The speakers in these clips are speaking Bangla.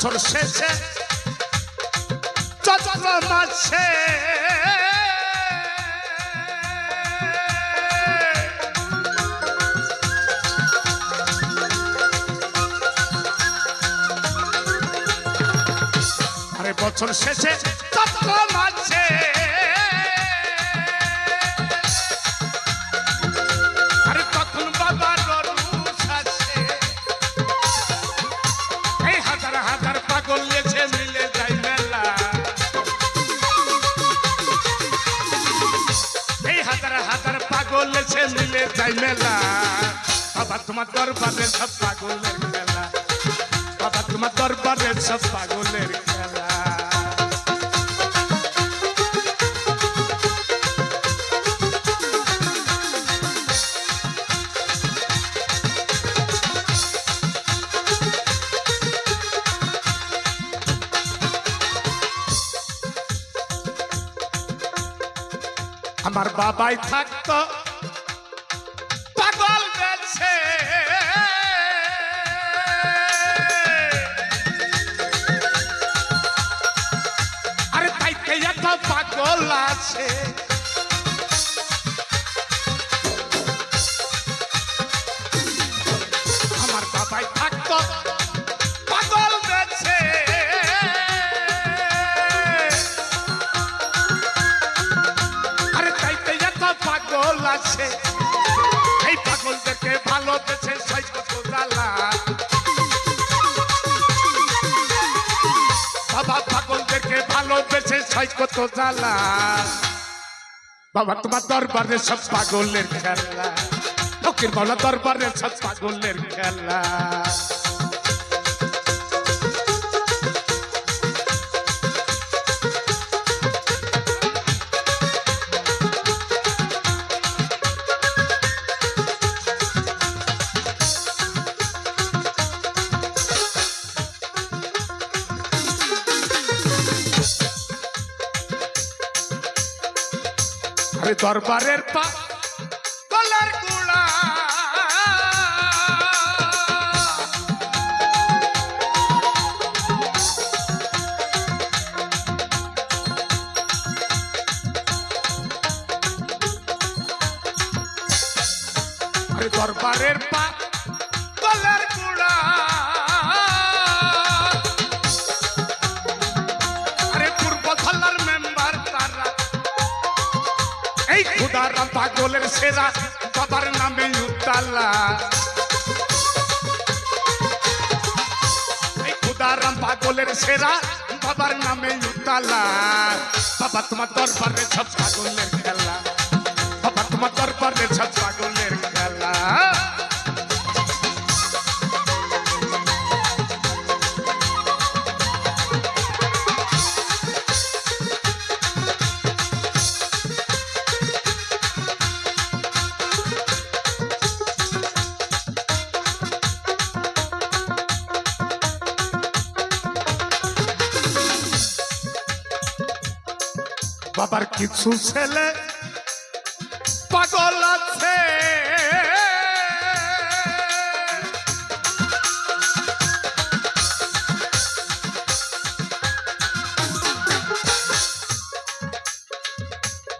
বছর শেষে চৈত্র মাসে আরে বছর শেষে চৈত্র মাসে লেছে মিলে যাই মেলা। বাবা, তোমার দরবারে সব পাগলের খেলা। বাবা, তোমার দরবারে সব পাগলের আমার বাবাই থাকতো আছে। আমার বাবাই থাকত পাগল বেছে আরে তাইতে এত পাগল আছে। দেখে ভালো কত জ্বালা। বাবা, তোমার দরবারে সব পাগলের খেলা। ফকির বলা দরবারে সব পাগলের খেলা। আরে দরবারের পা। কলার গুড়া। দরবারের পা। পাগলের সেরা বাবার নামে উতালা খুদারাম পাগলের সেরা বাবার নামে উতালা বাবা, তোমার দরবারে সব পাগলের খেলা। বাবা, তোমার দরবারে সব পাগলের বাবার কিছু ছেলে পাগল আছে।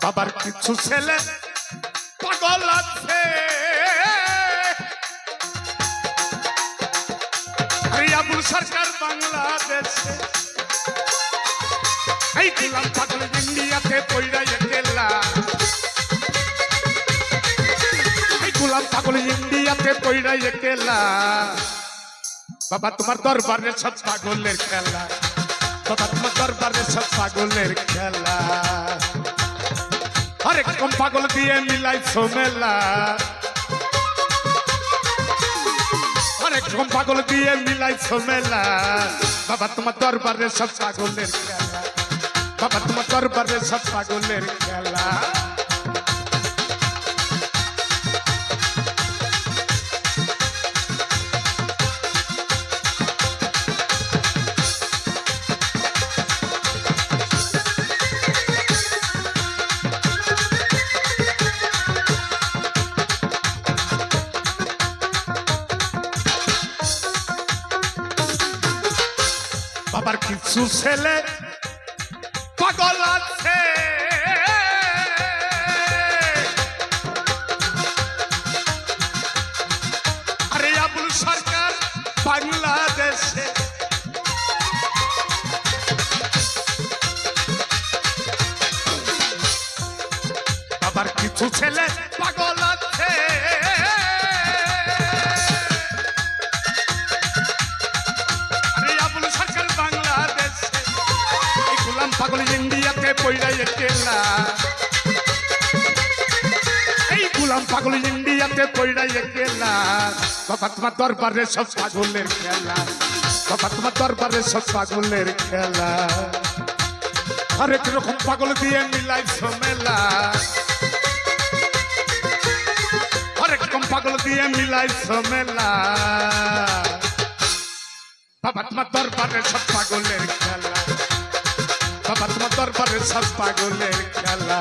বাবার কিছু ছেলে পাগল আছে। সরকার বাংলাদেশে বাবা, তোমার দরবারে সব পাগলের খেলা। বাবা, তোমার দরবারে সব পাগলের খেলা। আরে কম পাগল দিয়ে মিলাই সোমেলা আরে কম পাগল দিয়ে মিলাই সোমেলা বাবা, তোমার দরবারে সব পাগলের খেলা। বাবা তোমার দরবারে সব পাগলের খেলা বাবার কিছু ছেলে পাগল আছে। গোলাম পাগল ইন্ডিয়াতে একেলা বাবা, তোমার দরবারে সব পাগলের খেলা। বাবা, তোমার দরবারে সব পাগলের খেলা। হরেক রকম পাগল দিয়ে মিলাই মেলা। হরেক রকম পাগল দিয়ে মিলাই মেলা। বাবা, তোমার দরবারে সব পাগলের খেলা। বাবা, তোমার দরবারে সব পাগলের খেলা।